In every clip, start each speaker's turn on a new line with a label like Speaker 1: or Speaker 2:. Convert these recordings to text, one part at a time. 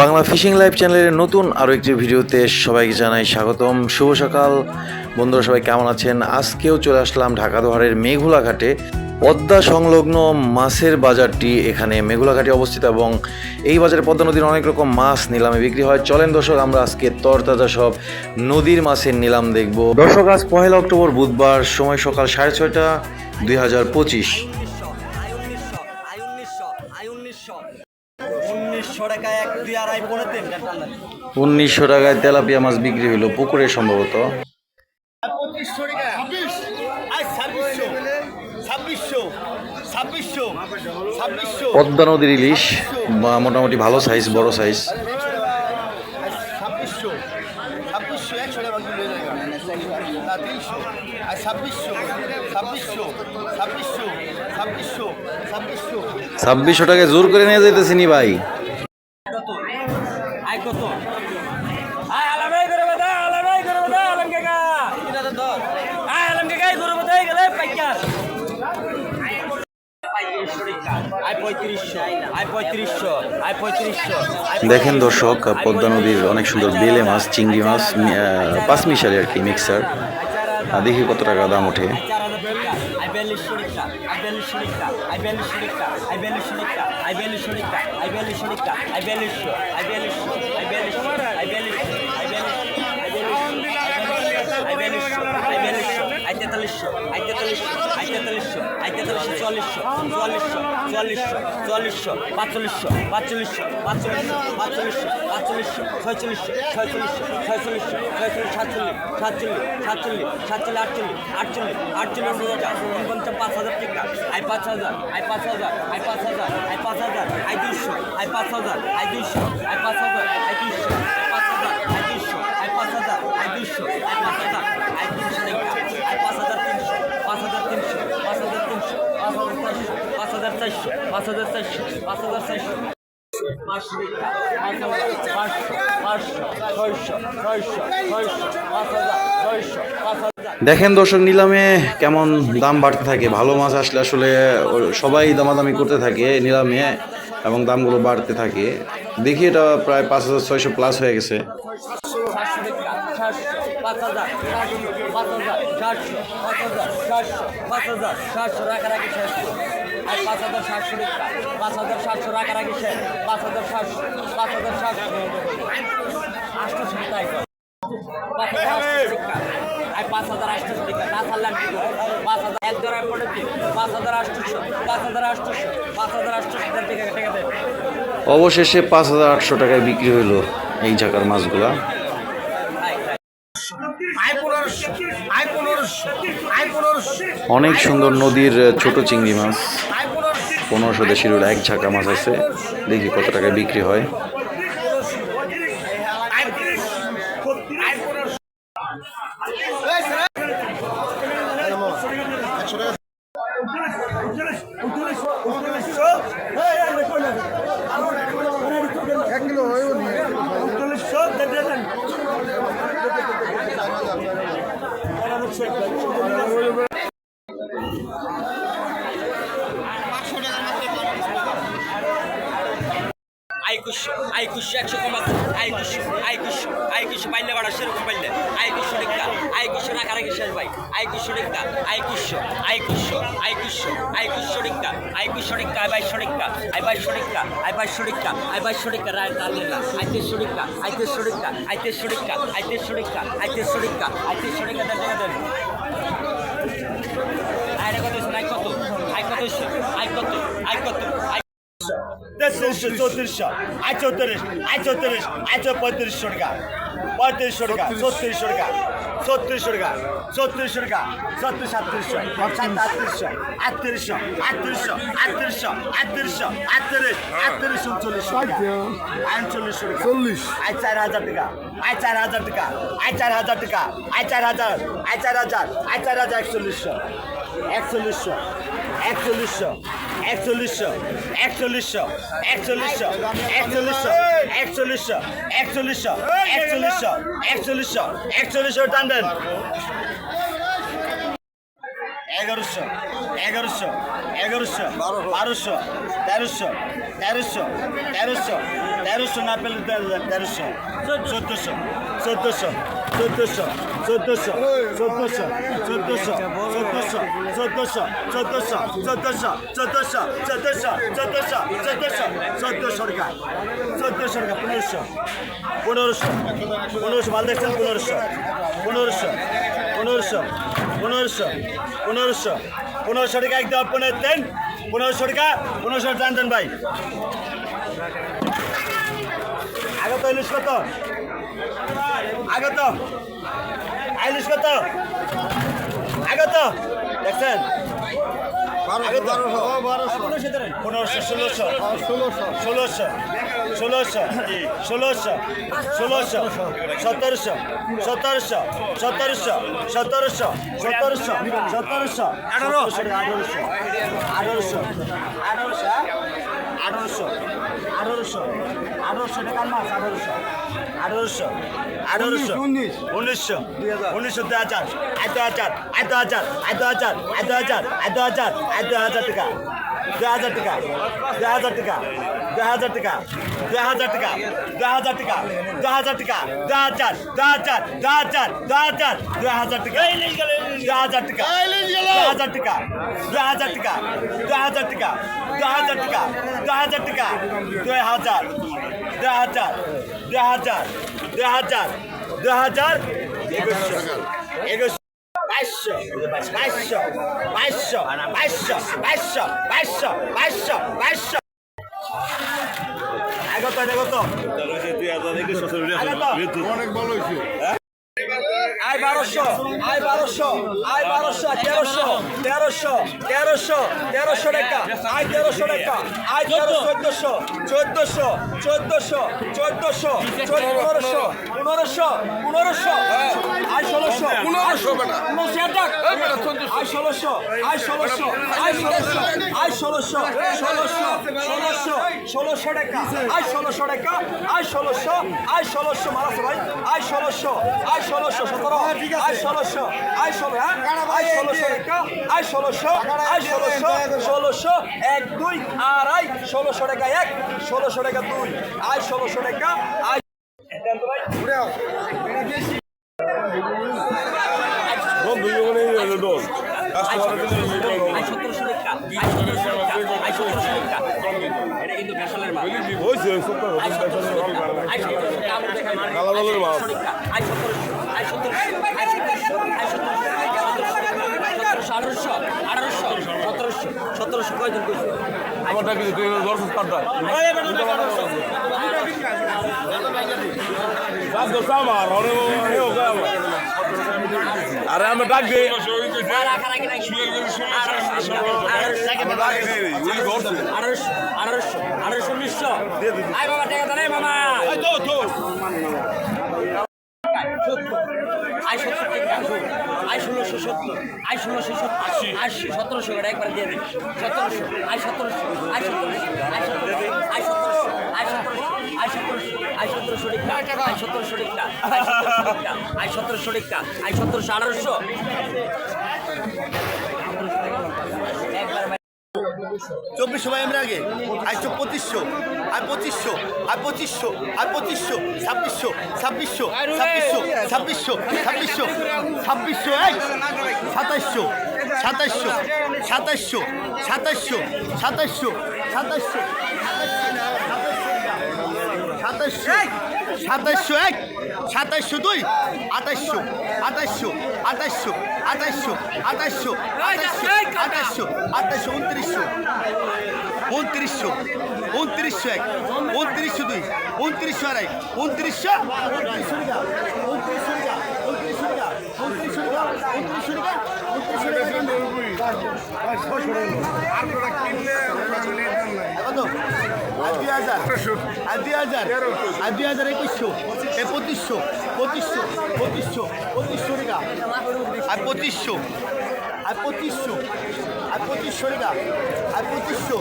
Speaker 1: Bangla fishing live চ্যানেলের নতুন আরও একটি ভিডিওতে সবাইকে জানাই স্বাগতম। শুভ সকাল। বন্ধুরা, সবাই কেমন আছেন? আজকেও চলে আসলাম ঢাকা দোহারের মেঘুলা ঘাটে। পদ্মা সংলগ্ন মাছের বাজারটি এখানে মেঘুলাঘাটে অবস্থিত এবং এই বাজারে পদ্মা নদীর অনেক রকম মাছ নিলামে বিক্রি হয়। চলেন দর্শক, আমরা আজকে তরতাজা সব নদীর মাছের নিলাম দেখব। দর্শক, আজ পহেলা অক্টোবর বুধবার, সময় সকাল সাড়ে ছয়টা দুই হাজার পঁচিশ।
Speaker 2: উনিশশো
Speaker 1: টাকায় তেলাপিয়া মাছ বিক্রি হলো পুকুরে সম্ভবত। পদ্মা নদীর ইলিশ মোটামুটি ভালো সাইজ বড় সাইজ
Speaker 2: ছাব্বিশশো টাকা
Speaker 1: জোর করে নিয়ে যেতেছিনি ভাই। দেখেন দর্শক পদ্মা নদীর অনেক সুন্দর বেলে মাছ চিংড়ি মাছ মি- আহ, পাঁচ মিশালি আর কি মিক্সার দেখি কত টাকা দাম ওঠে
Speaker 2: আই বিয়াল্লিশশো টাকা আই বিয়াল্লিশশো টাকা আই বিয়াল্লিশশো টাকা আই বিয়াল্লিশশো টাকা আই বিয়াল্লিশশো টাকা আই বিয়াল্লিশশো টাকা আই বিয়াল্লিশশো আই বিয়াল্লিশশো আই বিয়াল্লিশশো আই বিয়াল্লিশশো আই বিয়াল্লিশশো আই বিয়াল্লিশশো আই বিয়াল্লিশশো আই তেতাল্লিশশো আই তেতাল্লিশশো আই তেতাল্লিশশো আই তেতাল্লিশশো চুয়াল্লিশশো চুয়াল্লিশশো চুয়াল্লিশশো চুয়াল্লিশশো পাঁচচল্লিশশো পাঁচচল্লিশশো পাঁচচল্লিশশো পাঁচচল্লিশশো পাঁচচল্লিশশো, ছয়চল্লিশশো ছয়চল্লিশশো ছয়চল্লিশশো, ছয়চল্লিশ, সাতচল্লিশ সাতচল্লিশ সাতচল্লিশ সাতচল্লিশ, আটচল্লিশ আটচল্লিশ আটচল্লিশ হাজার উনপঞ্চাশ, পাঁচ হাজার টাকা আই পাঁচ হাজার আই পাঁচ হাজার আই পাঁচ হাজার আই পাঁচ হাজার আই দুইশো আই পাঁচ হাজার আই দুইশো আই পাঁচ হাজার আই দুইশো আই পাঁচ হাজার আই দুইশো আই পাঁচ হাজার আই দুইশো আই পাঁচ হাজার আই তিনশো আই তিনশো টাকা আই পাঁচ হাজার তিনশো পাঁচ হাজার তিনশো পাঁচ হাজার তিনশো পাঁচ হাজার চারশো পাঁচ হাজার চারশো পাঁচ হাজার চারশো পাঁচশো পাঁচশো পাঁচশো ছয়শো ছয়শো ছয়শো পাঁচ হাজার ছয়শো পাঁচ হাজার
Speaker 1: দেখেন দর্শক নিলামে কেমন দাম বাড়তে থাকে ভালো মাছ আসলে আসলে সবাই দামাদামি করতে থাকে নিলামে এবং দামগুলো বাড়তে থাকে দেখি এটা প্রায় পাঁচ হাজার ছয়শো প্লাস হয়ে গেছে
Speaker 2: পাঁচ হাজার আর পাঁচ হাজার সাতশো পাঁচ হাজার সাতশো রাখারাখি শেষ পাঁচ হাজার সাতশো পাঁচ হাজার সাতশো আটশো তাই কর। পাঁচ হাজার আটশো টাকা পাঁচ হাজার পাঁচ হাজার পাঁচ হাজার পাঁচ হাজার
Speaker 1: অবশেষে পাঁচ হাজার আটশো টাকায় বিক্রি হলো এই জায়গার মাছগুলা অনেক সুন্দর নদীর ছোট চিংড়ি মাছ।
Speaker 2: পনেরোশো
Speaker 1: দেশের এক ঝাঁকা মাছ আছে। দেখি কত টাকায় বিক্রি হয়।
Speaker 2: আইকুশ আইকুশ একশো কমাত আইকুশ আইকুশ আইকুশ পাইলে বাড়া সেরকম পাইলে আইকুশ রেখা আইকুশ রাখা রেখে শেষ ভাই আইকুশ রেখা আইকুশ আইকুশ আইকুশ আইকুশ রেখা আইকুশ রেখা আই বাইশ রেখা আই বাইশ রেখা আই বাইশ আই বাইশ রেখা রায় তালে না আইতে সুরেখা আইতে সুরেখা আইতে সুরেখা আইতে সুরেখা আইতে সুরেখা আইতে সুরেখা দেখা দেন আয় কত আয় কত আয় কত আয় কত আয় কত আই
Speaker 3: তেত্রিশশো চৌত্রিশশো আই চৌত্রিশ আই চৌত্রিশ আই চৌ পঁয়ত্রিশশো টাকা। পঁয়ত্রিশশো টাকা ছত্রিশশো টাকা ছত্রিশশো টাকা ছত্রিশশো টাকা ছত্রিশ সাতত্রিশশো আটত্রিশশো আটত্রিশশো আটত্রিশশো আটত্রিশশো আটত্রিশশো আটত্রিশ আটত্রিশ উনচল্লিশশো আটচল্লিশশো টাকা। চল্লিশ। আই চার হাজার টাকা আই চার হাজার টাকা আই চার হাজার টাকা আই চার হাজার আই চার হাজার আই চার হাজার একচল্লিশশো একচল্লিশশো একচল্লিশশো একচল্লিশশো একচল্লিশশো একচল্লিশশো একচল্লিশশো একচল্লিশশো একচল্লিশশো একচল্লিশশো একচল্লিশশো একচল্লিশশো টান দেন। এগারোশো এগারোশো এগারোশো বারোশো তেরোশো তেরোশো তেরোশো তেরোশো না পেলে তেরোশো চোদ্দোশো চোদ্দোশো চোদ্দোশো চোদ্দোশো চোদ্দোশো চোদ্দোশো চোদ্দোশো চোদ্দোশো চোদ্দোশো চোদ্দোশো চোদ্দোশো চোদ্দোশো চোদ্দোশো চোদ্দোশো চোদ্দোশো টাকা চোদ্দোশো টাকা পনেরোশো পনেরোশো পনেরোশো মাল দেখছেন পনেরোশো পনেরোশো পনেরোশো পনেরোশো পনেরোশো। পনেরোশো টাকা একদম পনেরো দেন। পনেরোশো টাকা, পনেরোশো দেন দেন ভাই। আগে তো ইলিশ কত? আগে তো? ইলিশ কত? আগে তো? দেখছেন? পনেরোশো ষোলোশো। ষোলোশো। ষোলোশো। ষোলোশো। ষোলোশো। ষোলোশো। সতেরোশো। সতেরোশো। সতেরোশো। সতেরোশো। সতেরোশো। সতেরোশো। আঠারো। আঠারোশো আঠারোশো। আঠারোশো। আঠারোশো। আঠারোশো। আঠারোশো টাকার মাছ আঠারোশো। আঠারোশো। আঠারোশো। উনিশ। উনিশশো। উনিশশো দু হাজার। এত হাজার এত হাজার এত হাজার এত হাজার এত হাজার এত হাজার টাকা। দু হাজার টাকা দু হাজার টাকা দু হাজার টাকা দু হাজার টাকা দু হাজার টাকা দু হাজার টাকা দু হাজার দু হাজার দু হাজার দু হাজার দু হাজার টাকা দু হাজার টাকা দু হাজার টাকা দু হাজার টাকা দু হাজার টাকা দু হাজার টাকা দু হাজার টাকা দুই হাজার দু হাজার দু হাজার দু হাজার দু হাজার একুশশো একুশশো বাইশশো বাইশশো বাইশশো বাইশশো বাইশশো বাইশশো বাইশশো বাইশশো আগত। আগত। আগত।
Speaker 4: অনেক ভালো হয়েছে।
Speaker 2: বারোশো আয় বারোশো আয় বারোশো তেরোশো তেরোশো তেরোশো তেরোশো টাকা আয় তেরোশো টাকা আয় তেরো চোদ্দশো চোদ্দশো চোদ্দশো চোদ্দশো পনেরোশো পনেরোশো পনেরোশো আয় ষোলোশো
Speaker 4: পনেরোশো।
Speaker 2: আয় ষোলোশো আয় ষোলোশো আয় ষোলোশো আয় ষোলোশো ষোলোশো ষোলোশো ষোলোশো টাকা আয় ষোলোশো টাকা আয় ষোলোশো আয় ষোলোশো মারাস ভাই আয় ষোলোশো আয় ষোলোশো সতেরো আয় ষোলোশো আয় ষোলো হ্যাঁ? আয় ষোলোশো টাকা আয় ষোলোশো আয় ষোলোশো ষোলোশো এক দুই আড়াই ষোলোশো টাকা এক ষোলোশো টাকা দুই আয় ষোলোশো টাকা আয়।
Speaker 4: জীবনে
Speaker 2: আঠারোশো আঠারোশো সতেরোশো সতেরোশো কয়জন কইছে
Speaker 4: আমার ডাকি তুই দর্শক পাঠা আরে আমরা ডাক দিই
Speaker 2: আঠারোশো আঠারোশো উনিশশো আই বাবা টাকা দাঁড়াই মামা। সত্তর আই ষোলোশো আশি। আশি সতেরোশো এটা একবার দিয়ে দিন সতেরোশো আই সতেরোশো আই সতেরোশো আই সতেরোশো আই সতেরোশো আই সতেরোশো আই সতেরোশো আই সতেরোশো টিকা আই সতেরোশো টিকা আই সতেরোশো টিকা
Speaker 3: চব্বিশশো ভাই আমরা আগে। আইসো পঁচিশশো, আর পঁচিশশো আর পঁচিশশো আর পঁচিশশো, ছাব্বিশশো ছাব্বিশশো ছাব্বিশশো ছাব্বিশশো ছাব্বিশশো ছাব্বিশশো এক সাতাইশশো সাতাইশশো সাতাইশশো সাতাইশশো সাতাইশশো সাতাইশশো সাতাইশশো সাতাশশো এক সাতাশশো দুই আঠাশশো আঠাশশো আঠাশশো আঠাশশো আঠাশশো আঠাশশো আঠাশশো উনত্রিশশো উনত্রিশশো উনত্রিশশো এক উনত্রিশশো দুই উনত্রিশশো আড়াই উনত্রিশশো উনত্রিশশো উনত্রিশশো উনত্রিশশো উনত্রিশশো উনত্রিশশো উনত্রিশশো আর দুই হাজার। আর দুই হাজার। আর দুই হাজার একুশশো। এ পঁচিশশো। পঁচিশশো। পঁচিশশো। পঁচিশশো টাকা। আর পঁচিশশো। আর পঁচিশশো। আর পঁচিশশো টাকা। আর পঁচিশশো।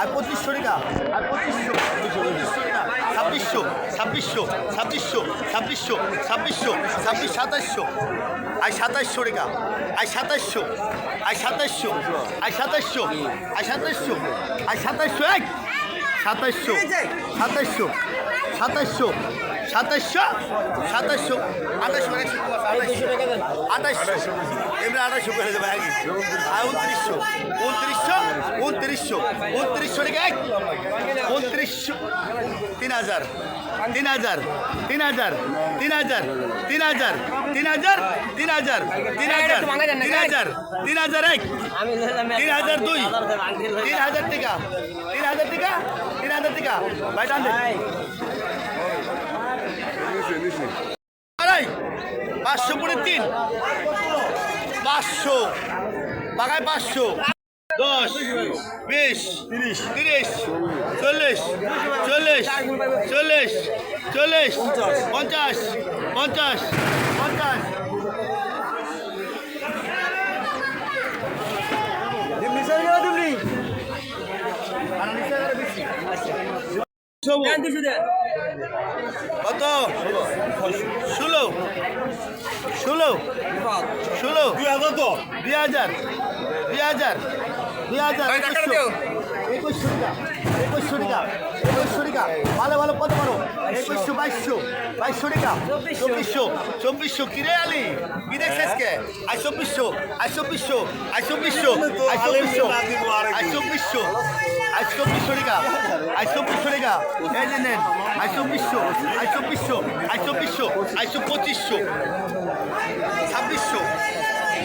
Speaker 3: আর পঁচিশশো টাকা। আর পঁচিশশো। পঁচিশশো টাকা। ছাব্বিশশো। ছাব্বিশশো। ছাব্বিশশো। ছাব্বিশশো। ছাব্বিশশো। ছাব্বিশ সাতাশশো। আর সাতাশশো টাকা। আর সাতাশশো। আর সাতাশশো। আর সাতাশশো। আর সাতাশশো। আর সাতাশশো এক। সাতাইশশো সাতাইশশো সাতাইশশো সাতাইশশো সাতাইশশো আঠাইশশো আঠাইশশো এমনি আঠাইশশো। করে দেবে আর উনত্রিশশো উনত্রিশশো উনত্রিশশো উনত্রিশশো টাকা উনত্রিশশো। তিন হাজার তিন হাজার তিন হাজার তিন হাজার তিন হাজার তিন হাজার তিন হাজার তিন হাজার তিন হাজার তিন হাজার এক। তিন হাজার দুই তিন হাজার টাকা তিন হাজার টাকা তিন হাজার টাকা ভাই। টান আড়াই পাঁচশো পরে তিন। পাঁচশো। বাগায় পাঁচশো। দশ বিশ তিরিশ তিরিশ চল্লিশ চল্লিশ চল্লিশ চল্লিশ পঞ্চাশ পঞ্চাশ। কত? ষোলো। ষোলো। ষোলো। দুই হাজার দুই হাজার। দুই হাজার। দুই হাজার। একুশশো। একুশশো টাকা। একুশশো টাকা। ভালো ভালো কত পারো। একুশশো বাইশশো। বাইশশো টাকা। চব্বিশশো। চব্বিশশো। কিরে আলি? কি দেখছিস কে আই চব্বিশশো। আই চব্বিশশো। আই চব্বিশশো। আই চব্বিশশো আই চব্বিশশো। আই চব্বিশশো টাকা। আই চব্বিশশো টাকা এই যে নেন আই চব্বিশশো আই চব্বিশশো আই চব্বিশশো আইশো পঁচিশশো, ছাব্বিশশো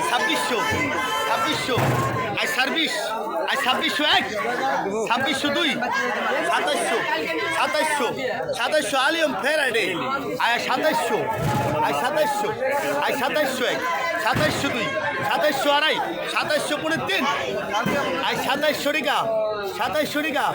Speaker 3: ছাব্বিশশো ছাব্বিশশো, আই ছাব্বিশ, আই ছাব্বিশশো এক, ছাব্বিশশো দুই সাতাশশো সাতাশশো সাতাশশো আলিয়ম ফেরাডে আয় সাতাশশো আই সাতাশশো আই সাতাশশো এক সাতাশশো দুই সাতাশশো আড়াই সাতাশশো পনেরো তিন আই সাতাশশো টাকা সাতাশশো টাকা